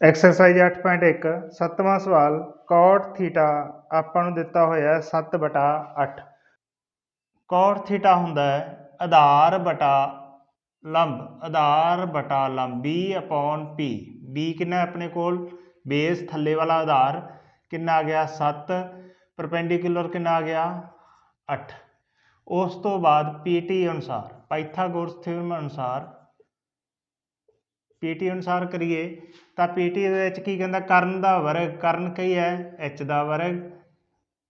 Exercise 8.1 ਸੱਤਵਾਂ ਸਵਾਲ, cot theta ਆਪਾਂ ਨੂੰ ਦਿੱਤਾ ਹੋਇਆ ਹੈ 7 ਬਟਾ 8 cot ਥੀਟਾ ਹੁੰਦਾ ਹੈ ਆਧਾਰ ਬਟਾ ਲੰਬ, ਆਧਾਰ ਬਟਾ ਲੰਬ b ਅਪੋਨ p b ਕਿੰਨਾ ਆਪਣੇ ਕੋਲ? ਬੇਸ ਥੱਲੇ ਵਾਲਾ ਆਧਾਰ ਕਿੰਨਾ ਆ ਗਿਆ? 7 ਪਰਪੈਂਡੀਕੂਲਰ ਕਿੰਨਾ ਆ ਗਿਆ? 8 ਉਸ ਤੋਂ ਬਾਅਦ pt ਅਨੁਸਾਰ ਪਾਈਥਾਗੋਰਸ ਥਿਊਰਮ ਅਨੁਸਾਰ ਪੀਟੀ ਅਨੁਸਾਰ ਕਰੀਏ, ਤਾਂ ਪੀਟੀ ਦੇ ਵਿੱਚ ਕੀ ਕਹਿੰਦਾ, ਕਰਨ ਦਾ ਵਰਗ, ਕਰਨ ਕੀ ਹੈ, h ਦਾ ਵਰਗ।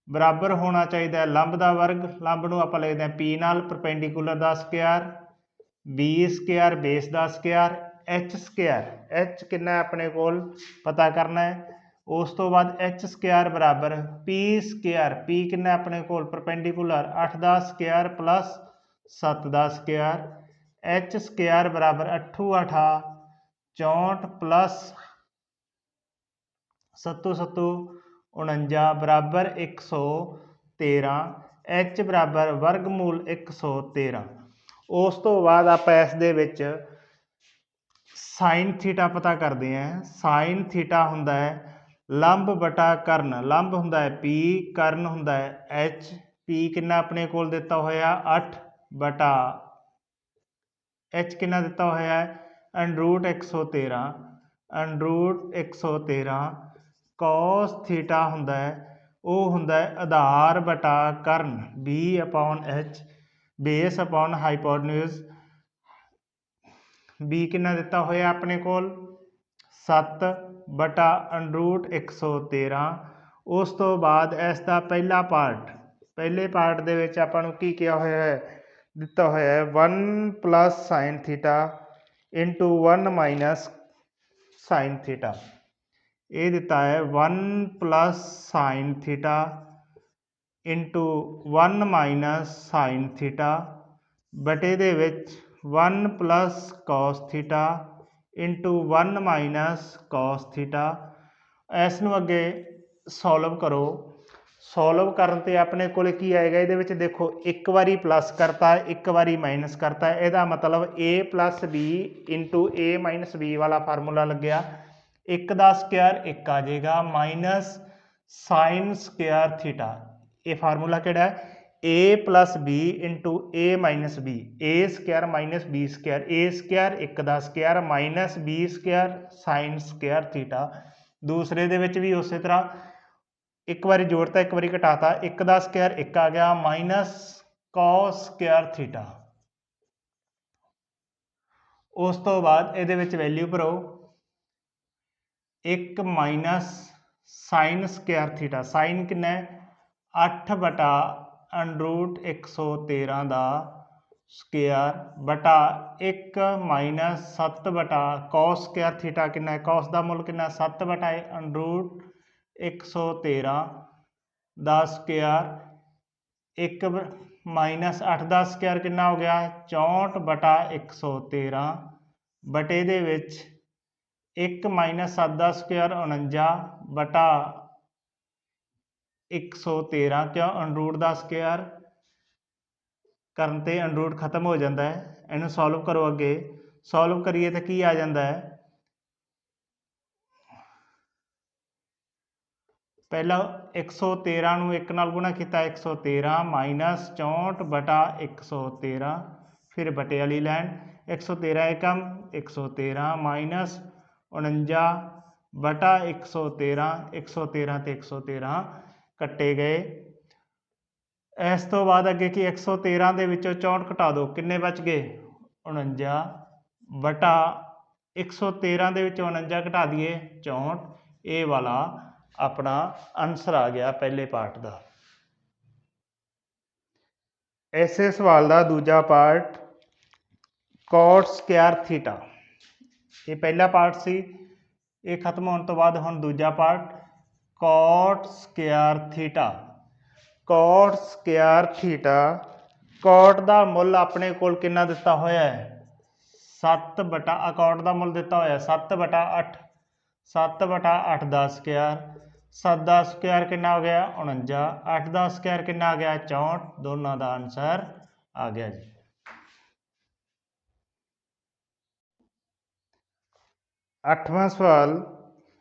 ਬਰਾਬਰ ਹੋਣਾ ਚਾਹੀਦਾ ਹੈ, ਲੰਬ ਦਾ ਵਰਗ। ਲੰਬ ਨੂੰ ਆਪਾਂ ਲਿਖਦੇ ਹਾਂ ਪੀ ਨਾਲ ਪਰਪੈਂਡੀਕੂਲਰ ਦਾ ਸਕੁਅਰ ਬੀ ਸਕੁਅਰ ਬੇਸ ਦਾ ਸਕੁਅਰ h ਸਕੁਅਰ h ਕਿੰਨਾ ਆਪਣੇ ਕੋਲ? ਪਤਾ ਕਰਨਾ ਹੈ। ਉਸ ਤੋਂ ਬਾਅਦ h ਸਕੁਅਰ ਬਰਾਬਰ ਪੀ ਸਕੁਅਰ ਪੀ ਕਿੰਨਾ ਆਪਣੇ ਕੋਲ? ਪਰਪੈਂਡੀਕੂਲਰ 8 ਦਾ ਸਕੁਅਰ ਪਲੱਸ 7 ਦਾ ਸਕੁਅਰ h ਸਕੁਅਰ ਬਰਾਬਰ 8 8 64 ਪਲੱਸ 7 7 49 ਬਰਾਬਰ 113 h ਬਰਾਬਰ ਵਰਗਮੂਲ 113 ਉਸ ਤੋਂ ਬਾਅਦ ਆਪਾਂ ਇਸ ਦੇ ਵਿੱਚ ਸਾਈਨ ਥੀਟਾ ਪਤਾ ਕਰਦੇ ਹਾਂ। ਸਾਈਨ ਥੀਟਾ ਹੁੰਦਾ ਹੈ ਲੰਬ ਬਟਾ ਕਰਨ। ਲੰਬ ਹੁੰਦਾ ਹੈ p ਕਰਨ ਹੁੰਦਾ ਹੈ h p ਕਿੰਨਾ ਆਪਣੇ ਕੋਲ ਦਿੱਤਾ ਹੋਇਆ? 8 ਬਟਾ। h ਕਿੰਨਾ ਦਿੱਤਾ ਹੋਇਆ ਹੈ? ਅੰਡਰੂਟ 113 ਅੰਡਰੂਟ 113 cos ਥੀਟਾ ਹੁੰਦਾ ਹੈ, ਉਹ ਹੁੰਦਾ ਹੈ ਆਧਾਰ ਬਟਾ ਕਰਨ, b upon h base upon hypotenuse b ਕਿੰਨਾ ਦਿੱਤਾ ਹੋਇਆ ਆਪਣੇ ਕੋਲ? 7 ਬਟਾ ਅੰਡਰੂਟ 113 ਉਸ ਤੋਂ ਬਾਅਦ ਇਸ ਦਾ ਪਹਿਲਾ ਪਾਰਟ, ਪਹਿਲੇ ਪਾਰਟ ਦੇ ਵਿੱਚ ਆਪਾਂ ਨੂੰ ਕੀ ਕਿਹਾ ਹੋਇਆ ਹੈ? ਦਿੱਤਾ ਹੋਇਆ ਹੈ 1 plus sine theta into 1 minus sine theta ਇਹ ਦਿੱਤਾ ਹੈ 1 plus sine theta into 1 minus sine theta ਬਟੇ ਦੇ ਵਿੱਚ 1 plus cos theta into 1 minus cos theta ਇਸ ਨੂੰ ਅੱਗੇ ਸੋਲਵ ਕਰੋ। ਸੋਲਵ ਕਰਨ ਤੇ ਆਪਣੇ ਕੋਲ ਕੀ ਆਏਗਾ? ਇਹਦੇ ਵਿੱਚ ਦੇਖੋ, ਇੱਕ ਵਾਰੀ ਪਲੱਸ ਕਰਤਾ, ਇੱਕ ਵਾਰੀ ਮਾਈਨਸ ਕਰਤਾ। ਇਹਦਾ ਮਤਲਬ a plus b into a minus b ਵਾਲਾ ਫਾਰਮੂਲਾ ਲੱਗਿਆ। 1 ਦਾ ਸਕੁਅਰ 1 ਆ ਜਾਏਗਾ। ਮਾਈਨਸ ਸਾਈਨ ਸਕੁਅਰ ਥੀਟਾ ਇਹ ਫਾਰਮੂਲਾ ਕਿਹੜਾ ਹੈ? A plus b into a minus b a square minus b square a square 1 the square minus b square sine square theta ਦੂਸਰੇ ਦੇ ਵਿੱਚ ਵੀ ਉਸੇ ਤਰ੍ਹਾਂ ਇੱਕ ਵਾਰੀ ਜੋੜਤਾ ਇੱਕ ਵਾਰੀ ਘਟਾਤਾ 1 ਦਾ ਸਕੁਅਰ 1 ਆ ਗਿਆ ਮਾਈਨਸ cos ਸਕੁਅਰ ਥੀਟਾ ਉਸ ਤੋਂ ਬਾਅਦ ਇਹਦੇ ਵਿੱਚ ਵੈਲਿਊ ਭਰੋ। 1 minus sine square theta sine ਕਿੰਨਾ ਹੈ? 8 ਬਟਾ ਅੰਡਰੂਟ 113 ਦਾ ਸਕੁਅਰ ਬਟਾ 1 ਮਾਈਨਸ 7 ਬਟਾ cos ਸਕੁਅਰ ਥੀਟਾ ਕਿੰਨਾ ਹੈ? cos ਦਾ ਮੁੱਲ ਕਿੰਨਾ 7 ਬਟਾ ਅੰਡਰੂਟ 113 ਦਾ ਸਕੁਅਰ 1 ਮਾਈਨਸ 8 ਦਾ ਸਕੁਅਰ ਕਿੰਨਾ ਹੋ ਗਿਆ? 64 ਬਟਾ 113 ਬਟੇ ਦੇ ਵਿੱਚ 1 ਮਾਈਨਸ 7 ਦਾ ਸਕੁਅਰ 49 ਬਟਾ 113 ਕਿਉਂ? ਅਨਰੂਟ ਦਾ ਸਕੁਅਰ ਕਰਨ ਤੇ ਅਨਰੂਟ ਖਤਮ ਹੋ ਜਾਂਦਾ ਹੈ। ਇਹਨੂੰ ਸੋਲਵ ਕਰੋ ਅੱਗੇ। ਸੋਲਵ ਕਰੀਏ ਤਾਂ ਕੀ ਆ ਜਾਂਦਾ ਹੈ? ਪਹਿਲਾਂ 113 ਨੂੰ 1 ਨਾਲ ਗੁਣਾ ਕੀਤਾ 113 ਮਾਈਨਸ 64 ਬਟਾ 113 ਫਿਰ ਬਟੇ ਵਾਲੀ ਲਾਈਨ 113 ਏਕਮ 113 ਮਾਈਨਸ 49 ਬਟਾ 113 113 ਤੇ 113 ਕੱਟੇ ਗਏ ਇਸ ਤੋਂ ਬਾਅਦ ਅੱਗੇ ਕੀ 113 ਦੇ ਵਿੱਚੋਂ 64 ਘਟਾ ਦਿਓ ਕਿੰਨੇ ਬਚ ਗਏ 49 ਬਟਾ 113 ਦੇ ਵਿੱਚੋਂ 49 ਘਟਾ ਦਈਏ 64 ਇਹ ਵਾਲਾ ਆਪਣਾ ਆਨਸਰ ਆ ਗਿਆ ਪਹਿਲੇ ਪਾਰਟ ਦਾ। ਐਸੇ ਸਵਾਲ ਦਾ ਦੂਜਾ ਪਾਰਟ cot ਸਕੁਅਰ ਥੀਟਾ ਇਹ ਪਹਿਲਾ ਪਾਰਟ ਸੀ, ਇਹ ਖਤਮ ਹੋਣ ਤੋਂ ਬਾਅਦ ਹੁਣ ਦੂਜਾ part cot square theta cot square theta cot ਦਾ ਮੁੱਲ ਆਪਣੇ ਕੋਲ ਕਿੰਨਾ ਦਿੱਤਾ ਹੋਇਆ ਹੈ? 7 ਬਟਾ, cot ਦਾ ਮੁੱਲ ਦਿੱਤਾ ਹੋਇਆ 7 ਬਟਾ 8 7 ਬਟਾ 8 ਦਾ ਸਕੁਅਰ 7 ਦਾ ਸਕੁਅਰ ਕਿੰਨਾ ਹੋ ਗਿਆ? 49 8 ਦਾ ਸਕੁਅਰ ਕਿੰਨਾ ਆ ਗਿਆ? 64 ਦੋਨਾਂ ਦਾ ਆਨਸਰ ਆ ਗਿਆ ਜੀ। ਅੱਠਵਾਂ ਸਵਾਲ,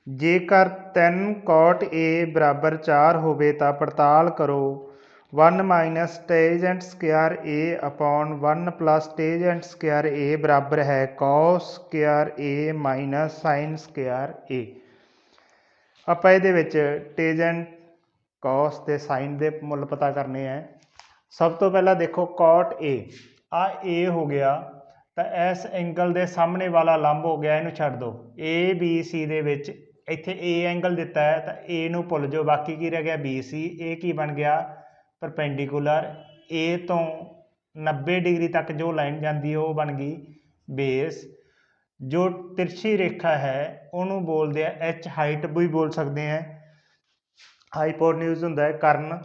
ਜੇਕਰ 3 cot a ਬਰਾਬਰ 4 ਹੋਵੇ ਤਾਂ ਪੜਤਾਲ ਕਰੋ। 1 minus tangent square a upon 1 plus tangent square a ਬਰਾਬਰ ਹੈ। cos square a minus sin square a ਆਪਾਂ ਇਹਦੇ ਵਿੱਚ ਟੇਜੈਂਟ cos ਤੇ sin ਦੇ ਮੁੱਲ ਪਤਾ ਕਰਨੇ ਆ। ਸਭ ਤੋਂ ਪਹਿਲਾਂ ਦੇਖੋ cot a ਆ a ਹੋ ਗਿਆ, ਤਾਂ ਇਸ ਐਂਗਲ ਦੇ ਸਾਹਮਣੇ ਵਾਲਾ ਲੰਬ ਹੋ ਗਿਆ, ਇਹਨੂੰ ਛੱਡ ਦਿਓ a, b, c ਦੇ ਵਿੱਚ ਇੱਥੇ a ਐਂਗਲ ਦਿੱਤਾ ਹੈ, ਤਾਂ a ਨੂੰ ਭੁੱਲ ਜਾਓ। ਬਾਕੀ ਕੀ ਰਹਿ ਗਿਆ? B, c ਇਹ ਕੀ ਬਣ ਗਿਆ? ਪਰਪੈਂਡੀਕੂਲਰ a ਤੋਂ 90 ਡਿਗਰੀ ਤੱਕ ਜੋ ਲਾਈਨ ਜਾਂਦੀ ਹੈ ਉਹ ਬਣ ਗਈ ਬੇਸ। ਜੋ ਤਿਰਛੀ ਰੇਖਾ ਹੈ, ਉਹਨੂੰ ਬੋਲਦੇ ਆ h ਹਾਈਟ ਵੀ ਬੋਲ ਸਕਦੇ ਆ। ਹਾਈਪੋਟਨਿਊਜ਼ ਹੁੰਦਾ ਹੈ, ਕਰਨ।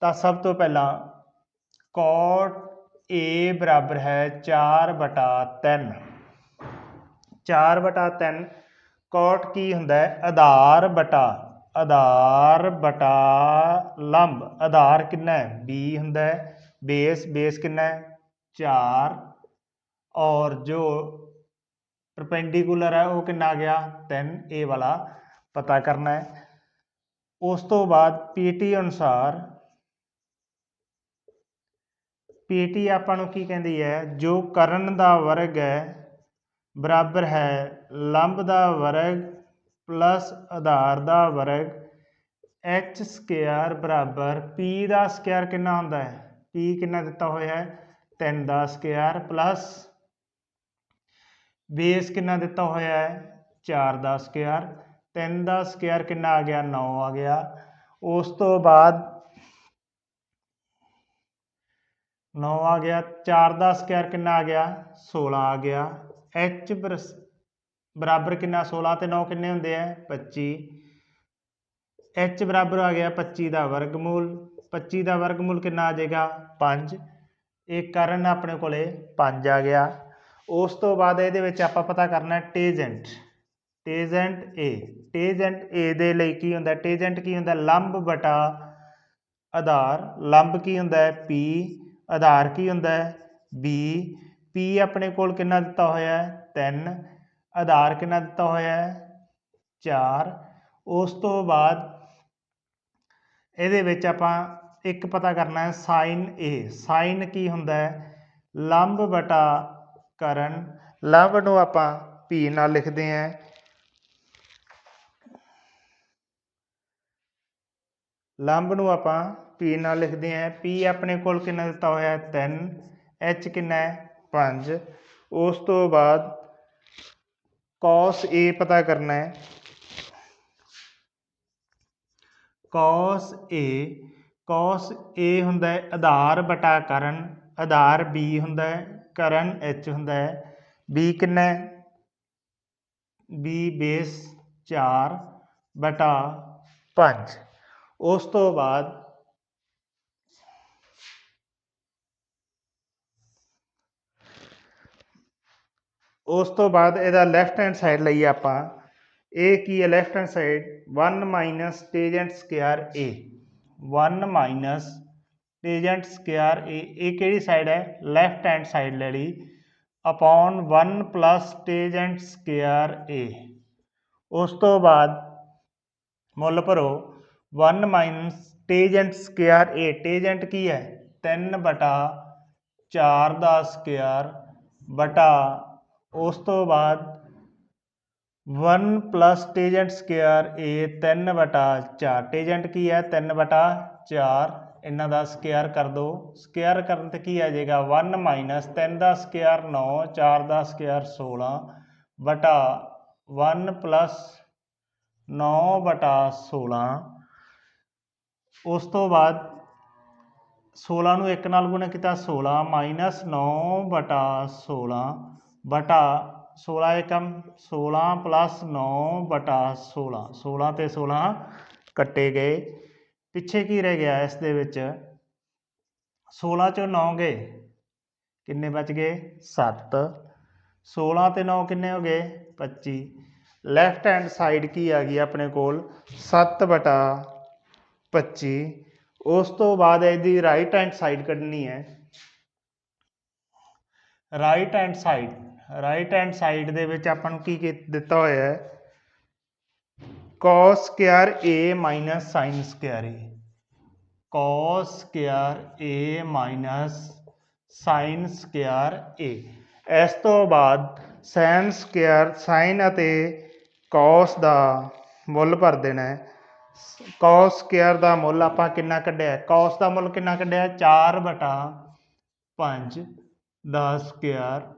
ਤਾਂ ਸਭ ਤੋਂ ਪਹਿਲਾਂ cot a ਬਰਾਬਰ ਹੈ 4 ਬਟਾ 3 4 ਬਟਾ 3 cot ਕੀ ਹੁੰਦਾ ਹੈ? ਆਧਾਰ ਬਟਾ। ਆਧਾਰ ਬਟਾ ਲੰਬ। ਆਧਾਰ ਕਿੰਨਾ ਹੈ? B ਹੁੰਦਾ ਹੈ। ਬੇਸ ਬੇਸ ਕਿੰਨਾ ਹੈ? 4 ਔਰ ਜੋ ਪਰਪੈਂਡੀਕੂਲਰ ਹੈ, ਉਹ ਕਿੰਨਾ ਆ ਗਿਆ? 3 ਇਹ ਵਾਲਾ, ਪਤਾ ਕਰਨਾ ਹੈ। ਉਸ ਤੋਂ ਬਾਅਦ ਪੀਟੀ ਅਨੁਸਾਰ ਪੀਟੀ ਆਪਾਂ ਨੂੰ ਕੀ ਕਹਿੰਦੀ ਹੈ? ਜੋ ਕਰਨ ਦਾ ਵਰਗ ਹੈ, ਬਰਾਬਰ ਹੈ, ਲੰਬ ਦਾ ਵਰਗ ਪਲੱਸ ਆਧਾਰ ਦਾ ਵਰਗ, h ਸਕੁਅਰ ਬਰਾਬਰ p ਦਾ ਸਕੁਅਰ ਕਿੰਨਾ ਹੁੰਦਾ ਹੈ? P ਕਿੰਨਾ ਦਿੱਤਾ ਹੋਇਆ ਹੈ? 3 ਦਾ ਸਕੁਅਰ ਪਲੱਸ ਬੇਸ ਕਿੰਨਾ ਦਿੱਤਾ ਹੋਇਆ ਹੈ? 4 ਦਾ ਸਕੁਅਰ 3 ਦਾ ਸਕੁਅਰ ਕਿੰਨਾ ਆ ਗਿਆ? 9 ਆ ਗਿਆ। ਉਸ ਤੋਂ ਬਾਅਦ 9 ਆ ਗਿਆ। 4 ਦਾ ਸਕੁਅਰ ਕਿੰਨਾ ਆ ਗਿਆ? 16 ਆ ਗਿਆ। H ਬਰਸ- ਬਰਾਬਰ ਕਿੰਨਾ? 16 ਤੇ 9 ਕਿੰਨੇ ਹੁੰਦੇ ਆ? 25 h ਬਰਾਬਰ ਆ ਗਿਆ 25 ਦਾ ਵਰਗਮੂਲ। 25 ਦਾ ਵਰਗਮੂਲ ਕਿੰਨਾ ਆ ਜਾਏਗਾ? 5 ਇਹ ਕਾਰਨ ਆਪਣੇ ਕੋਲੇ 5 ਆ ਗਿਆ। ਉਸ ਤੋਂ ਬਾਅਦ ਇਹਦੇ ਵਿੱਚ ਆਪਾਂ ਪਤਾ ਕਰਨਾ ਟੇਜੈਂਟ ਟੇਜੈਂਟ ਏ ਟੇਜੈਂਟ ਏ ਦੇ ਲਈ ਕੀ ਹੁੰਦਾ ਟੇਜੈਂਟ ਕੀ ਹੁੰਦਾ ਲੰਬ ਬਟਾ ਆਧਾਰ, ਲੰਬ ਕੀ ਹੁੰਦਾ ਹੈ? P, ਆਧਾਰ ਕੀ ਹੁੰਦਾ ਹੈ? B, P ਆਪਣੇ ਕੋਲ ਕਿੰਨਾ ਦਿੱਤਾ ਹੋਇਆ ਹੈ? 3 ਆਧਾਰ ਕਿੰਨਾ ਦਿੱਤਾ ਹੋਇਆ ਹੈ? 4 ਉਸ ਤੋਂ ਬਾਅਦ ਇਹਦੇ ਵਿੱਚ ਆਪਾਂ ਇੱਕ ਪਤਾ ਕਰਨਾ ਹੈ sin A sin ਕੀ ਹੁੰਦਾ ਹੈ? ਲੰਬ ਬਟਾ ਕਰਨ। ਲੰਬ ਨੂੰ ਆਪਾਂ P ਨਾਲ ਲਿਖਦੇ ਹਾਂ ਲੰਬ ਨੂੰ ਆਪਾਂ P ਨਾਲ ਲਿਖਦੇ ਹਾਂ P ਆਪਣੇ ਕੋਲ ਕਿੰਨਾ ਦਿੱਤਾ ਹੋਇਆ ਹੈ? 3 H ਕਿੰਨਾ ਹੈ? 5 ਉਸ ਤੋਂ ਬਾਅਦ cos A ਪਤਾ ਕਰਨਾ ਹੈ। cos A cos A ਹੁੰਦਾ ਹੈ ਆਧਾਰ ਬਟਾ ਕਰਨ। ਆਧਾਰ B ਹੁੰਦਾ ਹੈ। ਕਰਨ ਐਚ ਹੁੰਦਾ ਹੈ। ਬੀ ਕਿੰਨਾ ਹੈ? B ਬੇਸ 4 ਬਟਾ 5 ਉਸ ਤੋਂ ਬਾਅਦ ਉਸ ਤੋਂ ਬਾਅਦ ਇਹਦਾ ਲੈਫਟ ਹੈਂਡ ਸਾਈਡ ਲਈਏ ਆਪਾਂ। ਇਹ ਕੀ ਹੈ? Left hand side 1 minus tangent square a 1 minus tangent square a ਇਹ ਕਿਹੜੀ ਸਾਈਡ ਹੈ ਲੈਫਟ ਹੈਂਡ ਸਾਈਡ ਲੈ ਲਈ upon 1 plus tangent square a ਉਸ ਤੋਂ ਬਾਅਦ ਮੁੱਲ ਭਰੋ 1 minus tangent square a tangent ਕੀ ਹੈ 3 ਬਟਾ 4 ਦਾ ਸਕੁਅਰ ਬਟਾ ਉਸ ਤੋਂ ਬਾਅਦ 1 ਪਲੱਸ ਟੇਜੈਂਟ ਸਕੁਅਰ a 3 ਬਟਾ 4 ਟੇਜੈਂਟ ਕੀ ਹੈ 3 ਬਟਾ 4 ਇਹਨਾਂ ਦਾ ਸਕੁਅਰ ਕਰ ਦੋ ਸਕੁਅਰ ਕਰਨ ਤੇ ਕੀ ਆ ਜਾਏਗਾ? 1 ਮਾਈਨਸ 3 ਦਾ ਸਕੁਅਰ 9 4 ਦਾ ਸਕੁਅਰ 16 ਬਟਾ 1 ਪਲੱਸ 9 ਬਟਾ 16 ਉਸ ਤੋਂ ਬਾਅਦ 16 ਨੂੰ 1 ਨਾਲ ਗੁਣਾ ਕੀਤਾ 16 ਮਾਈਨਸ 9 ਬਟਾ 16 ਬਟਾ 16 ਏਕਮ 16 ਪਲੱਸ 9 ਬਟਾ 16 16 ਤੇ 16 ਕੱਟੇ ਗਏ। ਪਿੱਛੇ ਕੀ ਰਹਿ ਗਿਆ ਇਸ ਦੇ ਵਿੱਚ? 16 ਚੋਂ 9 ਗਏ। ਕਿੰਨੇ ਬਚ ਗਏ? 7 16 ਤੇ 9 ਕਿੰਨੇ ਹੋ ਗਏ? 25 ਲੈਫਟ ਹੈਂਡ ਸਾਈਡ ਕੀ ਆ ਗਈ ਆਪਣੇ ਕੋਲ? 7 ਬਟਾ 25 ਉਸ ਤੋਂ ਬਾਅਦ ਇਹਦੀ ਰਾਈਟ ਹੈਂਡ ਸਾਈਡ ਕੱਢਣੀ ਹੈ। Right hand side right hand side ਦੇ ਵਿੱਚ ਆਪਾਂ ਨੂੰ ਕੀ ਦਿੱਤਾ ਹੋਇਆ ਹੈ? Cos square a minus sin square a. Cos square a minus sin square a. ਇਸ ਤੋਂ ਬਾਅਦ sin ਸਕੁਅਰ sin ਅਤੇ cos ਦਾ ਮੁੱਲ ਭਰ ਦੇਣਾ ਹੈ। cos ਸਕੁਅਰ ਦਾ ਮੁੱਲ ਆਪਾਂ ਕਿੰਨਾ ਕੱਢਿਆ cos ਦਾ ਮੁੱਲ ਕਿੰਨਾ ਕੱਢਿਆ 4 ਬਟਾ 5 ਦਾ square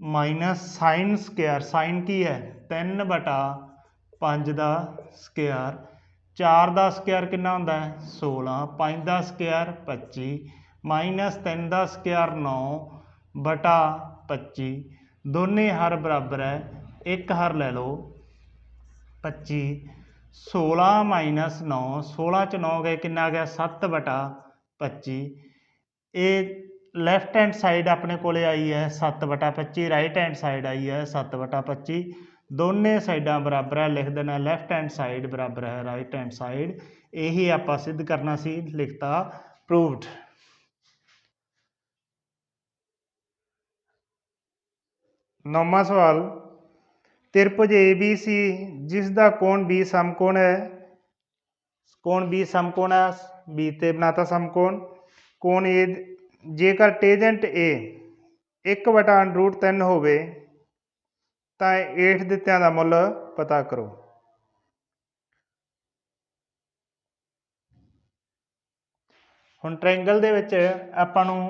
minus sin square sin ਕੀ ਹੈ? 3 ਬਟਾ ਪੰਜ ਦਾ ਸਕੇਅਰ, ਚਾਰ ਦਾ ਸਕੇਅਰ ਕਿੰਨਾ ਹੁੰਦਾ ਹੈ? 16 5 ਦਾ ਸਕੇਅਰ 25 ਮਾਈਨਸ 3 ਦਾ ਸਕੇਅਰ 9 ਬਟਾ 25 ਦੋਨੇ ਹਰ ਬਰਾਬਰ ਹੈ, ਇੱਕ ਹਰ ਲੈ ਲਓ 25 16 ਮਾਈਨਸ 9 16 ਚ 9 ਗਏ, ਕਿੰਨਾ ਆ ਗਿਆ? 7 ਬਟਾ 25 ਇਹ ਲੈਫਟ ਹੈਂਡ ਸਾਈਡ ਆਪਣੇ ਕੋਲੇ ਆਈ ਹੈ 7 ਬਟਾ 25 ਰਾਈਟ ਹੈਂਡ ਸਾਈਡ ਆਈ ਹੈ 7 ਬਟਾ 25 ਦੋਨੇ ਸਾਈਡਾਂ ਬਰਾਬਰ ਹੈ, ਲਿਖ ਦੇਣਾ ਲੈਫਟ ਹੈਂਡ ਸਾਈਡ ਬਰਾਬਰ ਹੈ ਰਾਈਟ ਹੈਂਡ ਸਾਈਡ ਇਹੀ ਆਪਾਂ ਸਿੱਧ ਕਰਨਾ ਸੀ, ਲਿਖਤਾ ਪ੍ਰੂਵਡ ਨੌਵਾਂ ਸਵਾਲ ਤਿਰਭੁਜ ABC ਜਿਸ ਦਾ ਕੋਣ B ਸਮਕੋਣ ਹੈ? ਕੋਣ B ਸਮਕੋਣ ਹੈ? B ਤੇ ਬਣਾਤਾ ਸਮਕੋਣ। ਕੋਣ A, ਜੇਕਰ ਟੇਜੈਂਟ A 1/√3 ਹੋਵੇ ਤਾਂ ਏਠ ਦਿੱਤਿਆਂ ਦਾ ਮੁੱਲ ਪਤਾ ਕਰੋ। ਹੁਣ ਟ੍ਰਾਇੰਗਲ ਦੇ ਵਿੱਚ ਆਪਾਂ ਨੂੰ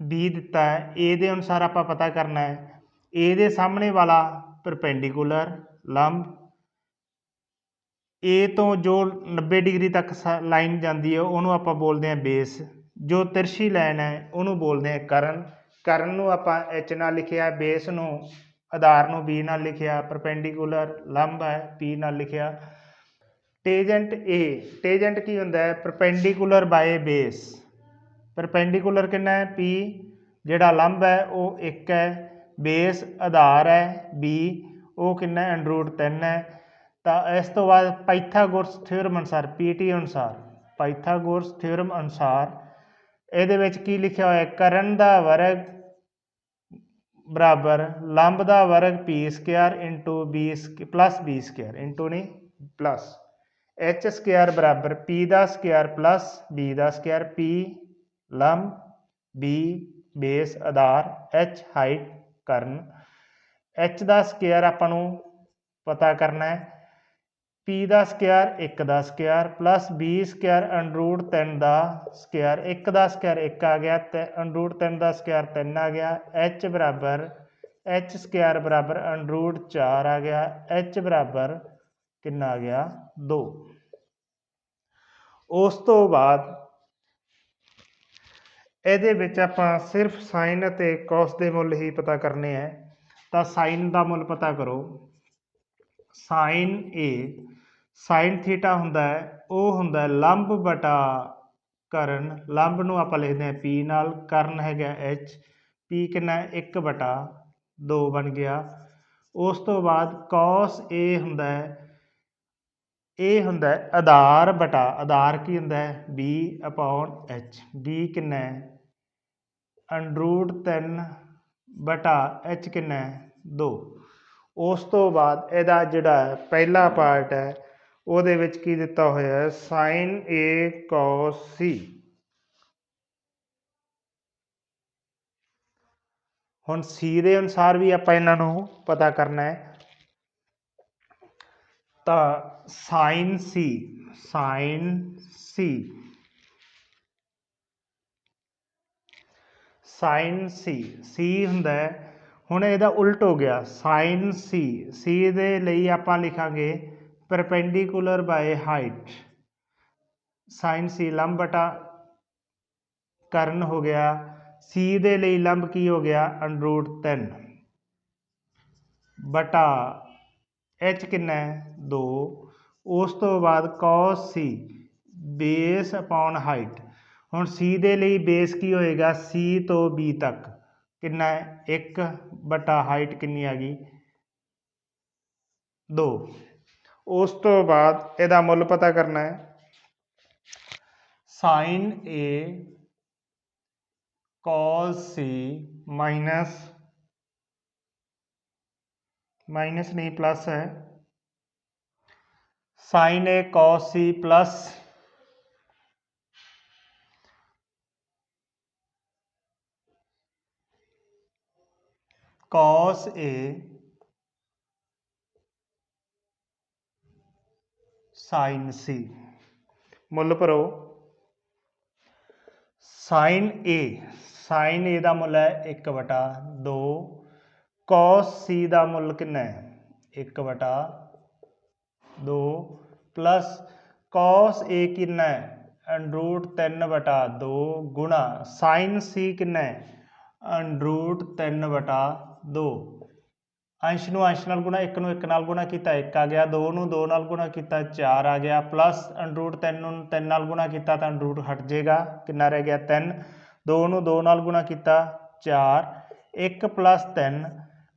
B ਦਿੱਤਾ ਹੈ। A ਦੇ ਅਨੁਸਾਰ ਆਪਾਂ ਪਤਾ ਕਰਨਾ ਹੈ। A ਦੇ ਸਾਹਮਣੇ ਵਾਲਾ ਪਰਪੈਂਡੀਕੂਲਰ ਲੰਬ। A ਤੋਂ ਜੋ 90 ਡਿਗਰੀ ਤੱਕ ਲਾਈਨ ਜਾਂਦੀ ਹੈ, ਉਹਨੂੰ ਆਪਾਂ ਬੋਲਦੇ ਹਾਂ ਬੇਸ ਜੋ ਤਿਰਛੀ ਲਾਈਨ ਹੈ, ਉਹਨੂੰ ਬੋਲਦੇ ਹਾਂ ਕਰਨ। ਕਰਨ ਨੂੰ ਆਪਾਂ H ਨਾਲ ਲਿਖਿਆ ਬੇਸ ਨੂੰ ਆਧਾਰ ਨੂੰ B ਨਾਲ ਲਿਖਿਆ ਪਰਪੈਂਡੀਕੂਲਰ ਲੰਬ ਹੈ, P ਨਾਲ ਲਿਖਿਆ। ਟੇਜੈਂਟ A ਟੇਜੈਂਟ ਕੀ ਹੁੰਦਾ ਹੈ? ਪਰਪੈਂਡੀਕੂਲਰ ਬਾਏ ਬੇਸ ਪਰਪੈਂਡੀਕੂਲਰ ਕਿੰਨਾ ਹੈ? P, ਜਿਹੜਾ ਲੰਬ ਹੈ, ਉਹ 1 ਹੈ। ਬੇਸ ਆਧਾਰ ਹੈ, B, ਉਹ ਕਿੰਨਾ ਹੈ? ਅੰਡਰੂਟ 3 ਹੈ। ਤਾਂ ਇਸ ਤੋਂ ਬਾਅਦ ਪਾਈਥਾਗੋਰਸ ਥਿਉਰਮ ਅਨੁਸਾਰ ਪੀਟੀ ਅਨੁਸਾਰ ਪਾਈਥਾਗੋਰਸ ਥਿਉਰਮ ਅਨੁਸਾਰ, ਇਹਦੇ ਵਿੱਚ ਕੀ ਲਿਖਿਆ ਹੋਇਆ ਕਰਨ ਦਾ ਵਰਗ ਬਰਾਬਰ ਲੰਬ ਦਾ ਵਰਗ p square into b plus b square into ਨਹੀਂ ਪਲੱਸ h ਸਕੁਅਰ ਬਰਾਬਰ p ਦਾ ਸਕੁਅਰ ਪਲੱਸ b ਦਾ ਸਕੁਅਰ p ਲੰਬ, b ਬੇਸ ਆਧਾਰ h ਹਾਈਟ ਕਰਨ। H ਦਾ ਸਕੁਅਰ ਆਪਾਂ ਨੂੰ ਪਤਾ ਕਰਨਾ ਹੈ। P ਦਾ ਸਕੁਅਰ 1 ਦਾ square plus b square under root 3 ਦਾ ਸਕੁਅਰ 1 ਦਾ ਸਕੁਅਰ 1 ਆ ਗਿਆ, ਤੇ ਅੰਡਰੂਟ 3 ਦਾ ਸਕੁਅਰ 3 ਆ ਗਿਆ। H ਬਰਾਬਰ, h ਸਕੁਅਰ ਬਰਾਬਰ ਅੰਡਰੂਟ 4 ਆ ਗਿਆ। H ਬਰਾਬਰ ਕਿੰਨਾ ਆ ਗਿਆ? 2 ਉਸ ਤੋਂ ਬਾਅਦ ਇਹਦੇ ਵਿੱਚ ਆਪਾਂ ਸਿਰਫ ਸਾਈਨ ਅਤੇ ਕੋਸ ਦੇ ਮੁੱਲ ਹੀ ਪਤਾ ਕਰਨੇ ਹੈ ਤਾਂ ਸਾਈਨ ਦਾ ਮੁੱਲ ਪਤਾ ਕਰੋ। ਸਾਈਨ A ਸਾਈਨ ਥੀਟਾ ਹੁੰਦਾ ਹੈ, ਉਹ ਹੁੰਦਾ ਲੰਬ ਬਟਾ ਕਰਨ, ਲੰਬ ਨੂੰ ਆਪਾਂ ਲਿਖਦੇ ਹਾਂ P ਨਾਲ, ਕਰਨ ਹੈਗਾ H, P ਕਿੰਨਾ ਹੈ? 1 ਬਟਾ 2 ਬਣ ਗਿਆ। ਉਸ ਤੋਂ ਬਾਅਦ cos A ਹੁੰਦਾ ਹੈ ਇਹ ਹੁੰਦਾ ਹੈ ਆਧਾਰ ਬਟਾ, ਆਧਾਰ ਕੀ ਹੁੰਦਾ ਹੈ? B ਅਪੋਨ H, B ਕਿੰਨਾ ਹੈ? ਅੰਡਰੂਟ 3 ਬਟਾ H ਕਿੰਨਾ ਹੈ? 2 ਉਸ ਤੋਂ ਬਾਅਦ ਇਹਦਾ ਜਿਹੜਾ ਪਹਿਲਾ ਪਾਰਟ ਹੈ, ਉਹਦੇ ਵਿੱਚ ਕੀ ਦਿੱਤਾ ਹੋਇਆ ਹੈ? Sin A cos C ਹੁਣ C ਦੇ ਅਨੁਸਾਰ ਵੀ ਆਪਾਂ ਇਹਨਾਂ ਨੂੰ ਪਤਾ ਕਰਨਾ ਹੈ। ਤਾਂ sin C sin C sin C C ਹੁੰਦਾ ਹੈ ਹੁਣ ਇਹਦਾ ਉਲਟ ਹੋ ਗਿਆ, sin C C ਦੇ ਲਈ ਆਪਾਂ ਲਿਖਾਂਗੇ perpendicular by height sin C ਲੰਬ ਬਟਾ ਕਰਨ ਹੋ ਗਿਆ, C ਦੇ ਲਈ ਲੰਬ ਕੀ ਹੋ ਗਿਆ ਅੰਡਰੂਟ 3 ਬਟਾ H ਕਿੰਨਾ ਹੈ? 2 ਉਸ ਤੋਂ ਬਾਅਦ cos C base upon height ਹੁਣ C ਦੇ ਲਈ ਬੇਸ ਕੀ ਹੋਏਗਾ? C ਤੋਂ B ਤੱਕ। ਕਿੰਨਾ ਹੈ 1 ਬਟਾ ਹਾਈਟ ਕਿੰਨੀ ਆ ਗਈ 2 ਉਸ ਤੋਂ ਬਾਅਦ ਇਹਦਾ ਮੁੱਲ ਪਤਾ ਕਰਨਾ ਹੈ sin A cos C minus minus ਨਹੀਂ ਪਲੱਸ ਹੈ sine A cos C plus cos A sin C. ਮੁੱਲ ਭਰੋ। sin A sin A ਦਾ ਮੁੱਲ ਹੈ 1 ਵਟਾ 2 cos C ਦਾ ਮੁੱਲ ਕਿੰਨਾ ਹੈ? 1 ਵਟਾ 2 ਪਲੱਸ cos A ਕਿੰਨਾ ਹੈ? ਅੰਡਰੂਟ 3 ਵਟਾ 2 ਗੁਣਾ। sin C ਕਿੰਨਾ ਹੈ? ਅੰਡਰੂਟ 3 ਵਟਾ 2 ਅੰਸ਼ ਨੂੰ ਅੰਸ਼ ਨਾਲ ਗੁਣਾ 1 ਨੂੰ 1 ਨਾਲ ਗੁਣਾ ਕੀਤਾ 1 ਆ ਗਿਆ 2 ਨੂੰ 2 ਨਾਲ ਗੁਣਾ ਕੀਤਾ 4 ਆ ਗਿਆ ਪਲੱਸ ਅੰਡਰੂਟ 3 ਨੂੰ 3 ਨਾਲ ਗੁਣਾ ਕੀਤਾ ਤਾਂ ਅੰਡਰੂਟ ਹਟ ਜਾਏਗਾ। ਕਿੰਨਾ ਰਹਿ ਗਿਆ? 3 2 ਨੂੰ 2 ਨਾਲ ਗੁਣਾ ਕੀਤਾ 4 1 ਪਲੱਸ 3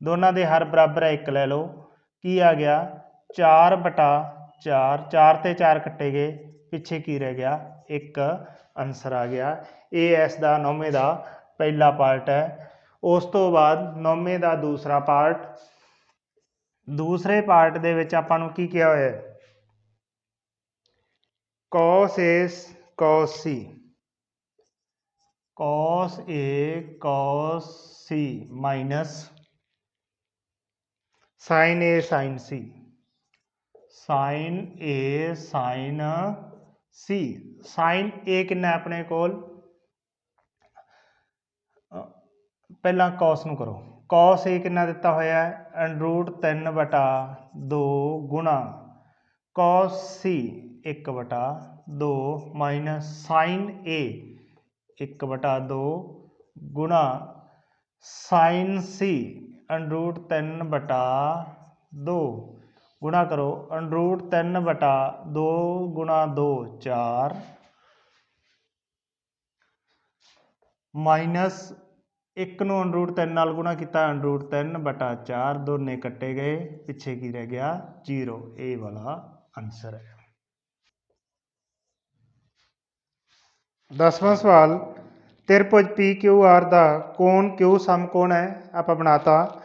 ਦੋਨਾਂ ਦੇ ਹਰ ਬਰਾਬਰ ਹੈ 1 ਲੈ ਲਓ। ਕੀ ਆ ਗਿਆ? 4 ਬਟਾ 4 4 ਤੇ 4 ਕੱਟੇ ਗਏ। ਪਿੱਛੇ ਕੀ ਰਹਿ ਗਿਆ? 1 ਆਨਸਰ ਆ ਗਿਆ। ਇਹ ਇਸ ਦਾ ਨੌਵੇਂ ਦਾ ਪਹਿਲਾ ਪਾਰਟ ਹੈ। ਉਸ ਤੋਂ ਬਾਅਦ ਨੌਵੇਂ ਦਾ ਦੂਸਰਾ ਪਾਰਟ। ਦੂਸਰੇ ਪਾਰਟ ਦੇ ਵਿੱਚ ਆਪਾਂ ਨੂੰ ਕੀ ਕਿਹਾ ਹੋਇਆ ਹੈ? cos A cos C cos A cos C minus sin A sin C sin A sin C sin A ਕਿੰਨਾ ਆਪਣੇ ਕੋਲ? ਪਹਿਲਾਂ cos ਨੂੰ ਕਰੋ। cos A ਕਿੰਨਾ ਦਿੱਤਾ ਹੋਇਆ ਹੈ? ਅੰਡਰੂਟ 3 ਵਟਾ 2 ਗੁਣਾ। cos C 1 ਵਟਾ 2 ਮਾਈਨਸ sin A 1 ਵਟਾ 2 ਗੁਣਾ। sin C ਅੰਡਰੂਟ 3 ਵਟਾ 2 ਗੁਣਾ ਕਰੋ। ਅੰਡਰੂਟ 3 ਵਟਾ 2 ਗੁਣਾ 2 4 ਮਾਈਨਸ ਇੱਕ ਨੂੰ ਅੰਡਰੂਟ 3 ਨਾਲ ਗੁਣਾ ਕੀਤਾ ਅੰਡਰੂਟ 3 ਬਟਾ 4 ਦੋਨੇ ਕੱਟੇ ਗਏ, ਪਿੱਛੇ ਕੀ ਰਹਿ ਗਿਆ? 0 ਇਹ ਵਾਲਾ ਆਨਸਰ ਹੈ। 10ਵਾਂ ਸਵਾਲ ਤਿਰਭੁਜ PQR ਦਾ ਕੋਣ Q ਸਮਕੋਣ ਹੈ? ਆਪਾਂ ਬਣਾਤਾ।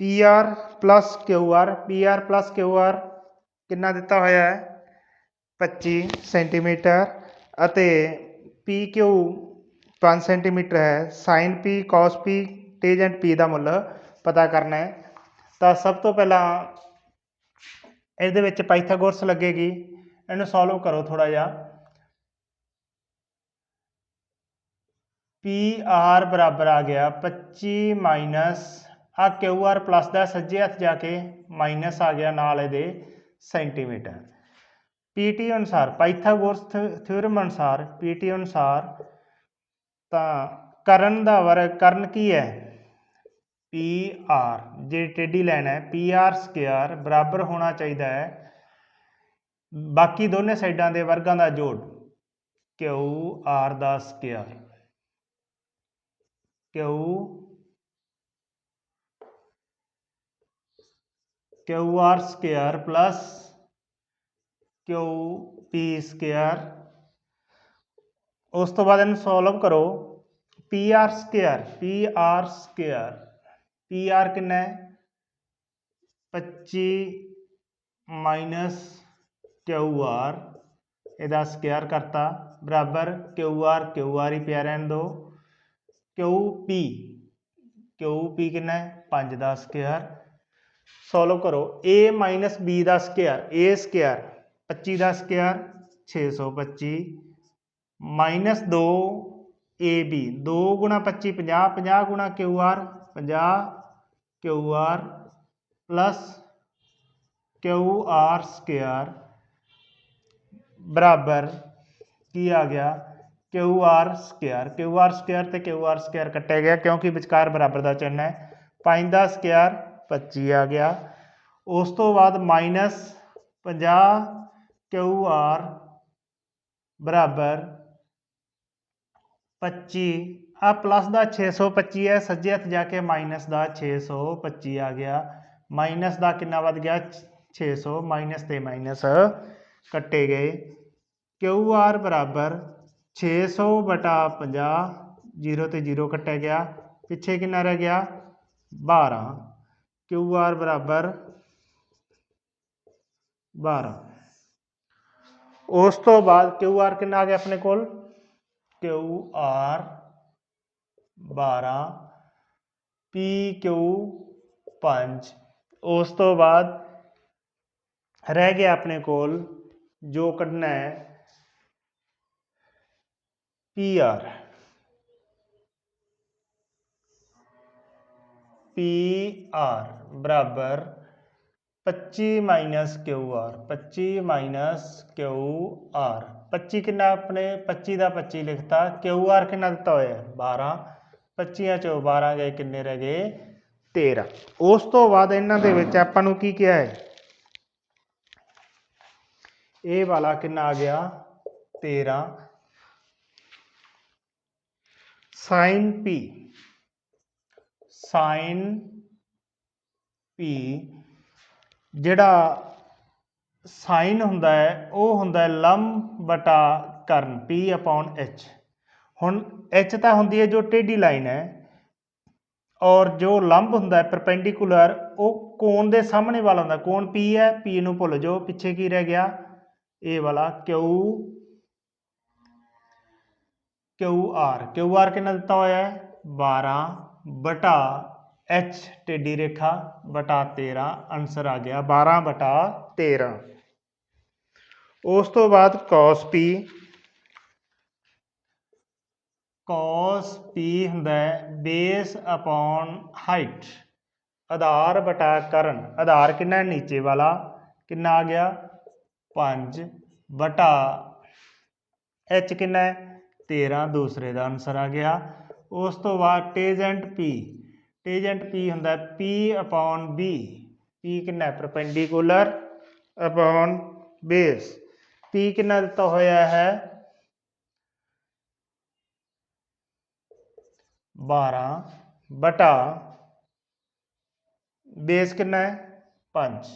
PR QR PR QR ਕਿੰਨਾ ਦਿੱਤਾ ਹੋਇਆ ਹੈ? 25 ਸੈਂਟੀਮੀਟਰ ਅਤੇ PQ ਪੰਜ ਸੈਂਟੀਮੀਟਰ ਹੈ। Sine P cos p tangent p ਦਾ ਮੁੱਲ ਪਤਾ ਕਰਨਾ ਹੈ। ਤਾਂ ਸਭ ਤੋਂ ਪਹਿਲਾਂ ਇਹਦੇ ਵਿੱਚ ਪਾਈਥਾਗੋਰਸ ਲੱਗੇਗੀ। ਇਹਨੂੰ ਸੋਲਵ ਕਰੋ ਥੋੜ੍ਹਾ ਜਿਹਾ। ਪੀ ਆਰ ਬਰਾਬਰ ਆ ਗਿਆ। 25 ਮਾਈਨਸ ਆਹ ਆ ਆਰ ਪਲੱਸ ਦਾ ਸੱਜੇ ਹੱਥ ਜਾ ਕੇ ਮਾਈਨਸ ਆ ਗਿਆ ਨਾਲ ਇਹਦੇ ਸੈਂਟੀਮੀਟਰ। ਪੀ ਟੀ ਅਨੁਸਾਰ ਪਾਈਥਾਗੋਰਸ ਥਿਊਰਮ ਅਨੁਸਾਰ ਪੀ ਟੀ ਅਨੁਸਾਰ ਤਾਂ ਕਰਨ ਦਾ ਵਰਗ ਕਰਨ ਕੀ ਹੈ? ਪੀ ਆਰ ਜੇ ਟੇਢੀ ਲਾਈਨ ਹੈ ਪੀ ਆਰ ਸਕੁਅਰ ਬਰਾਬਰ ਹੋਣਾ ਚਾਹੀਦਾ ਹੈ। ਬਾਕੀ ਦੋਨੇ ਸਾਈਡਾਂ ਦੇ ਵਰਗਾਂ ਦਾ ਜੋੜ ਕਿਊ ਆਰ ਦਾ square Q Q R square plus Q P square ਉਸ ਤੋਂ ਬਾਅਦ ਇਹਨੂੰ ਸੋਲਵ ਕਰੋ P R square P R square P R ਕਿੰਨਾ ਹੈ 25 ਮਾਈਨਸ ਕਿਊ ਆਰ ਇਹਦਾ ਸਕੁਅਰ ਕਰਤਾ ਬਰਾਬਰ ਕਿਊ ਆਰ ਕਿਊ ਆਰ ਹੀ ਪਿਆ ਰਹਿਣ ਦੋ ਕਿਊ ਪੀ ਕਿਊ ਪੀ ਕਿੰਨਾ ਹੈ 5 ਦਾ ਸਕੁਅਰ ਸੋਲਵ ਕਰੋ a ਮਾਈਨਸ b ਦਾ ਸਕੁਅਰ a ਸਕੁਅਰ 25 ਦਾ ਸਕੁਅਰ 625 ਮਾਈਨਸ 2 ab 2 ਗੁਣਾ 25 50 50 ਗੁਣਾ Q R 50 Q R plus Q R square ਬਰਾਬਰ ਕੀ ਆ ਗਿਆ? Q R square Q R square ਤੇ ਕਿਊ ਆਰ ਸਕੁਅਰ ਕੱਟਿਆ ਗਿਆ ਕਿਉਂਕਿ ਵਿਚਕਾਰ ਬਰਾਬਰ ਦਾ ਚਿੰਨ੍ਹ ਹੈ। 5 ਦਾ ਸਕੁਅਰ 25 ਆ ਗਿਆ। ਉਸ ਤੋਂ ਬਾਅਦ ਮਾਈਨਸ 50 ਕਿਊ ਆਰ ਬਰਾਬਰ 25 ਆ ਪਲੱਸ ਦਾ 625 ਹੈ ਸੱਜੇ ਹੱਥ ਜਾ ਕੇ ਮਾਈਨਸ ਦਾ 625 ਆ ਗਿਆ ਮਾਈਨਸ ਦਾ ਕਿੰਨਾ ਵੱਧ ਗਿਆ 600 ਮਾਈਨਸ ਤੇ ਮਾਈਨਸ ਕੱਟੇ ਗਏ ਕਿਊ ਆਰ ਬਰਾਬਰ 600 ਬਟਾ 50 0 ਤੇ 0 ਕੱਟਿਆ ਗਿਆ ਪਿੱਛੇ ਕਿੰਨਾ ਰਹਿ ਗਿਆ 12 ਕਿਊ ਆਰ ਬਰਾਬਰ 12 ਉਸ ਤੋਂ ਬਾਅਦ ਕਿਊ ਆਰ ਕਿੰਨਾ ਆ ਗਿਆ ਆਪਣੇ ਕੋਲ ਕਿਊ ਆਰ 12 ਪੀ ਕਿਊ 5 ਉਸ ਤੋਂ ਬਾਅਦ ਰਹਿ ਗਿਆ ਆਪਣੇ ਕੋਲ ਜੋ ਕੱਢਣਾ ਹੈ ਪੀ ਆਰ ਪੀ ਆਰ ਬਰਾਬਰ 25 minus Q R 25 minus Q R 25 ਕਿੰਨਾ ਆਪਣੇ 25 ਦਾ 25 ਲਿਖਤਾ ਕਿਊ ਆਰ ਕਿੰਨਾ ਦਿੱਤਾ ਹੋਇਆ? ਹੈ 12 25 ਚੋਂ 12 ਗਏ, ਕਿੰਨੇ ਰਹਿ ਗਏ? 13 ਉਸ ਤੋਂ ਬਾਅਦ ਇਹਨਾਂ ਦੇ ਵਿੱਚ ਆਪਾਂ ਨੂੰ ਕੀ ਕਿਹਾ ਹੈ? ਇਹ ਵਾਲਾ ਕਿੰਨਾ ਆ ਗਿਆ? 13 sin p sin p ਜਿਹੜਾ ਸਾਈਨ ਹੁੰਦਾ ਹੈ, ਉਹ ਹੁੰਦਾ ਹੈ ਲੰਬ ਬਟਾ ਕਰਨ p ਅਪੋਨ h ਹੁਣ h ਤਾਂ ਹੁੰਦੀ ਹੈ ਜੋ ਟੇਢੀ ਲਾਈਨ ਹੈ, ਔਰ ਜੋ ਲੰਬ ਹੁੰਦਾ ਹੈ ਪਰਪੈਂਡੀਕੂਲਰ ਉਹ ਕੋਣ ਦੇ ਸਾਹਮਣੇ ਵਾਲਾ ਹੁੰਦਾ, ਕੋਣ p ਹੈ, p ਨੂੰ ਭੁੱਲ ਜਾਓ, ਪਿੱਛੇ ਕੀ ਰਹਿ ਗਿਆ? ਇਹ ਵਾਲਾ, q Q R Q R ਕਿੰਨਾ ਦਿੱਤਾ ਹੋਇਆ ਹੈ? 12 ਬਟਾ h, ਟੇਢੀ ਰੇਖਾ ਬਟਾ 13 ਆਨਸਰ ਆ ਗਿਆ 12 ਬਟਾ 13 ਉਸ ਤੋਂ ਬਾਅਦ cos p cos p ਹੁੰਦਾ ਹੈ ਬੇਸ ਅਪੋਨ ਹਾਈਟ ਆਧਾਰ ਬਟਾ ਕਰਨ ਆਧਾਰ ਕਿੰਨਾ ਹੈ ਨੀਚੇ ਵਾਲਾ ਕਿੰਨਾ ਆ ਗਿਆ 5 ਬਟਾ h ਕਿੰਨਾ ਹੈ 13 ਦੂਸਰੇ ਦਾ ਆਨਸਰ ਆ ਗਿਆ ਉਸ ਤੋਂ ਬਾਅਦ ਟੇਜੈਂਟ p ਟੇਜੈਂਟ p ਹੁੰਦਾ ਹੈ p ਅਪੋਨ b p ਕਿੰਨਾ ਹੈ ਪਰਪੈਂਡੀਕੂਲਰ ਅਪੋਨ ਬੇਸ p ਕਿੰਨਾ ਦਿੱਤਾ ਹੋਇਆ ਹੈ 12 ਬਟਾ ਬੇਸ ਕਿੰਨਾ ਹੈ 5